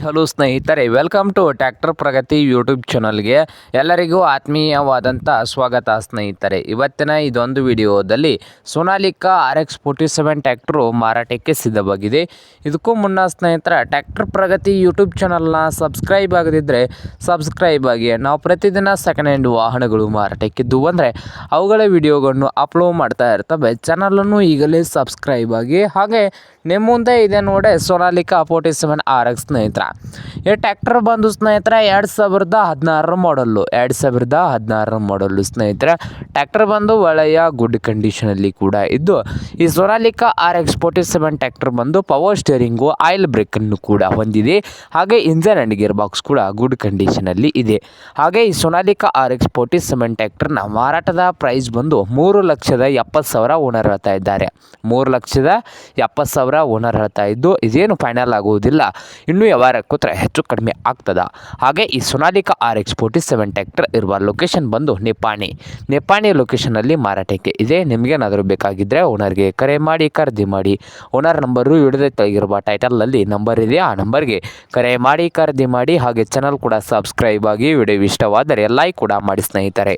Hello ಸ್ನೇಹಿತರೆ welcome to tractor Pragathi YouTube ಚಾನಲ್ಗೆ ಎಲ್ಲರಿಗೂ ಆತ್ಮೀಯವಾದಂಥ ಸ್ವಾಗತ ಸ್ನೇಹಿತರೆ. ಇವತ್ತಿನ ಇದೊಂದು ವಿಡಿಯೋದಲ್ಲಿ Sonalika R X forty seven tractor ಮಾರಾಟಕ್ಕೆ ಸಿದ್ಧವಾಗಿದೆ. ಇದಕ್ಕೂ ಮುನ್ನ ಸ್ನೇಹಿತರ ಟ್ರ್ಯಾಕ್ಟರ್ ಪ್ರಗತಿ ಯೂಟ್ಯೂಬ್ ಚಾನಲ್ನ ಸಬ್ಸ್ಕ್ರೈಬ್ ಆಗದಿದ್ದರೆ ಸಬ್ಸ್ಕ್ರೈಬ್ ಆಗಿ. ನಾವು ಪ್ರತಿದಿನ ಸೆಕೆಂಡ್ ಹ್ಯಾಂಡ್ ವಾಹನಗಳು ಮಾರಾಟಕ್ಕಿದ್ದು ಅಂದರೆ ಅವುಗಳ ವಿಡಿಯೋಗಳನ್ನು ಅಪ್ಲೋಡ್ ಮಾಡ್ತಾ ಇರ್ತವೆ. ಚಾನಲನ್ನು ಈಗಲೇ ಸಬ್ಸ್ಕ್ರೈಬ್ ಆಗಿ. ಹಾಗೆ ನಿಮ್ಮ ಮುಂದೆ ಇದೆ ನೋಡಿ, Sonalika forty seven R X ಸ್ನೇಹಿತರ. ಈ ಟ್ಯಾಕ್ಟರ್ ಬಂದು ಸ್ನೇಹಿತರೆ, ಎರಡು ಸಾವಿರದ ಹದಿನಾರರ ಮಾಡಲ್ಲು ಎರಡು ಸಾವಿರದ ಹದಿನಾರರ ಮಾಡಲ್ಲು ಸ್ನೇಹಿತರೆ. ಟ್ಯಾಕ್ಟರ್ ಬಂದು ಒಳ್ಳೆಯ ಗುಡ್ ಕಂಡೀಷನಲ್ಲಿ ಕೂಡ ಇದ್ದು, ಈ Sonalika R X forty seven tractor ಬಂದು ಪವರ್ ಸ್ಟೇರಿಂಗು ಆಯಿಲ್ ಬ್ರೇಕನ್ನು ಕೂಡ ಹೊಂದಿದೆ. ಹಾಗೆ ಇಂಜನ್ ಆ್ಯಂಡ್ ಗಿಯರ್ ಬಾಕ್ಸ್ ಕೂಡ ಗುಡ್ ಕಂಡೀಷನಲ್ಲಿ ಇದೆ. ಹಾಗೆ ಈ Sonalika R X forty seven ಟ್ಯಾಕ್ಟರ್ನ ಮಾರಾಟದ ಪ್ರೈಸ್ ಬಂದು ಮೂರು ಲಕ್ಷದ ಎಪ್ಪತ್ತು ಸಾವಿರ ಓನರ್ ಹೇಳ್ತಾ ಇದ್ದಾರೆ. ಮೂರು ಲಕ್ಷದ ಎಪ್ಪತ್ತು ಸಾವಿರ ಓನರ್ ಹೇಳ್ತಾ ಇದ್ದು, ಇದೇನು ಫೈನಲ್ ಆಗುವುದಿಲ್ಲ. ಇನ್ನೂ ವ್ಯವಹಾರ ಕೂತ್ರ ಹೆಚ್ಚು ಕಡಿಮೆ ಆಗ್ತದ. ಹಾಗೆ ಈ Sonalika R X forty seven tractor ಇರುವ ಲೊಕೇಶನ್ ಬಂದು ನಿಪ್ಪಾಣಿ ನಿಪ್ಪಾಣಿ ಲೊಕೇಶನಲ್ಲಿ ಮಾರಾಟಕ್ಕೆ ಇದೆ. ನಿಮಗೇನಾದರೂ ಬೇಕಾಗಿದ್ದರೆ ಓನರ್ಗೆ ಕರೆ ಮಾಡಿ, ಖರೀದಿ ಮಾಡಿ. ಓನರ್ ನಂಬರು ಹಿಡಿದ ತೆಗಿರುವ ಟೈಟಲಲ್ಲಿ ನಂಬರ್ ಇದೆ. ಆ ನಂಬರ್ಗೆ ಕರೆ ಮಾಡಿ, ಖರೀದಿ ಮಾಡಿ. ಹಾಗೆ ಚಾನಲ್ ಕೂಡ ಸಬ್ಸ್ಕ್ರೈಬ್ ಆಗಿ ವಿಡಿಯೋ ಇಷ್ಟವಾದರೆ ಲೈಕ್ ಕೂಡ ಮಾಡಿ ಸ್ನೇಹಿತರೆ.